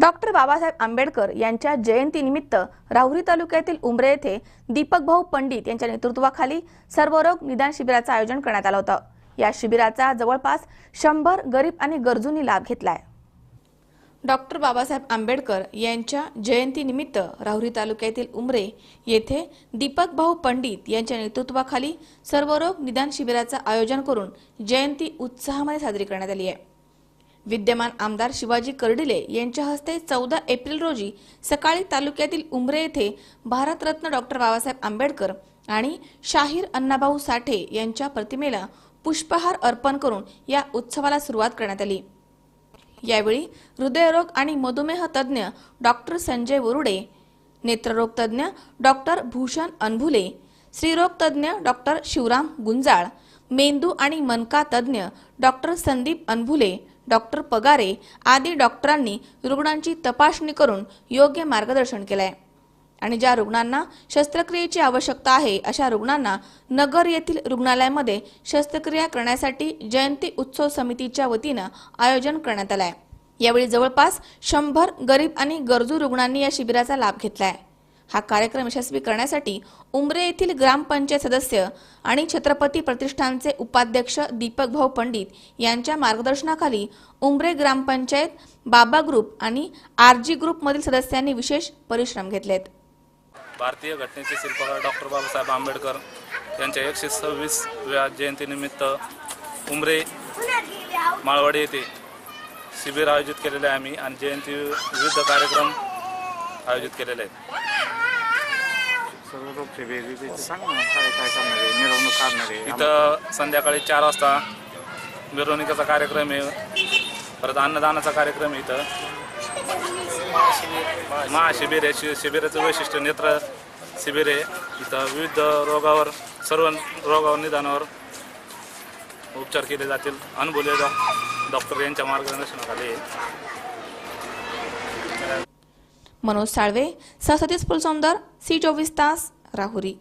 Doctor Babasaheb Ambedkar यांच्या जयंतीनिमित्त राहुरी तालुक्यातील उमरे येथे दीपक भाऊ पंडित यांच्या नेतृत्वाखाली सर्वरोग निदान शिबिराचं आयोजन करण्यात आलं होतं. या शिबिराचा जवळपास शंभर गरीब आणि गरजूंनी लाभ घेतलाय. डॉक्टर बाबासाहेब आंबेडकर यांच्या जयंतीनिमित्त राहुरी तालुक्यातील उमरे येथे दीपक भाऊ पंडित यांच्या नेतृत्वाखाली सर्वरोग निदान शिबिराचं आयोजन करून जयंती उत्साहामध्ये साजरी करण्यात आली आहे. विद्यमान आमदार शिवाजी कर्डिले यांच्या हस्ते चौदा एप्रिल रोजी सकाळी तालुक्यातील उमरे येथे भारतरत्न डॉक्टर बाबासाहेब आंबेडकर आणि शाहीर अण्णाभाऊ साठे यांच्या प्रतिमेला पुष्पहार अर्पण करून या उत्सवाला सुरुवात करण्यात आली. यावेळी हृदयरोग आणि मधुमेह तज्ज्ञ डॉक्टर संजय वरुडे नेत्ररोग तज्ज्ञ डॉक्टर भूषण अनभुले स्त्रीरोग तज्ज्ञ डॉक्टर शिवराम गुंजाळ मेंदू आणि मनका तज्ज्ञ डॉक्टर संदीप अनभुले डॉक्टर पगारे आदी डॉक्टरांनी रुग्णांची तपासणी करून योग्य मार्गदर्शन केलंय. आणि ज्या रुग्णांना शस्त्रक्रियेची आवश्यकता आहे अशा रुग्णांना नगर येथील रुग्णालयामध्ये शस्त्रक्रिया करण्यासाठी जयंती उत्सव समितीच्या वतीनं आयोजन करण्यात आलंय. यावेळी जवळपास शंभर गरीब आणि गरजू रुग्णांनी या शिबिराचा लाभ घेतलाय. हा कार्यक्रम यशस्वी करण्यासाठी उमरे येथील ग्रामपंचायत सदस्य आणि छत्रपती प्रतिष्ठानचे उपाध्यक्ष दीपक भाऊ पंडित यांच्या मार्गदर्शनाखाली उमरे ग्रामपंचायत बाबा ग्रुप आणि आरजी ग्रुपमधील सदस्यांनी विशेष परिश्रम घेतलेत. भारतीय घटनेचे शिल्पकार डॉक्टर बाबासाहेब आंबेडकर यांच्या एकशे सव्वीसव्या जयंतीनिमित्त उमरे माळवाडी येथे शिबिर आयोजित केलेले आहे आम्ही आणि जयंती विविध कार्यक्रम आयोजित केलेले आहेत. वेगवेगळे सांग ना काय काय करणार आहे? मिरवणूक काढणार आहे. इथं संध्याकाळी चार वाजता मिरवणुकीचा कार्यक्रम आहे. परत अन्नदानाचा कार्यक्रम आहे इथं. महाशिबिर आहे शि शिबिराचं वैशिष्ट्य नेत्र शिबिर आहे. इथं विविध रोगावर सर्व रोगावर निदानावर उपचार केले जातील. अनुभवले डॉक्टर यांच्या मार्गदर्शनाखाली. मनोज साळवे सह सतीश सी चोवीस तास राहुरी.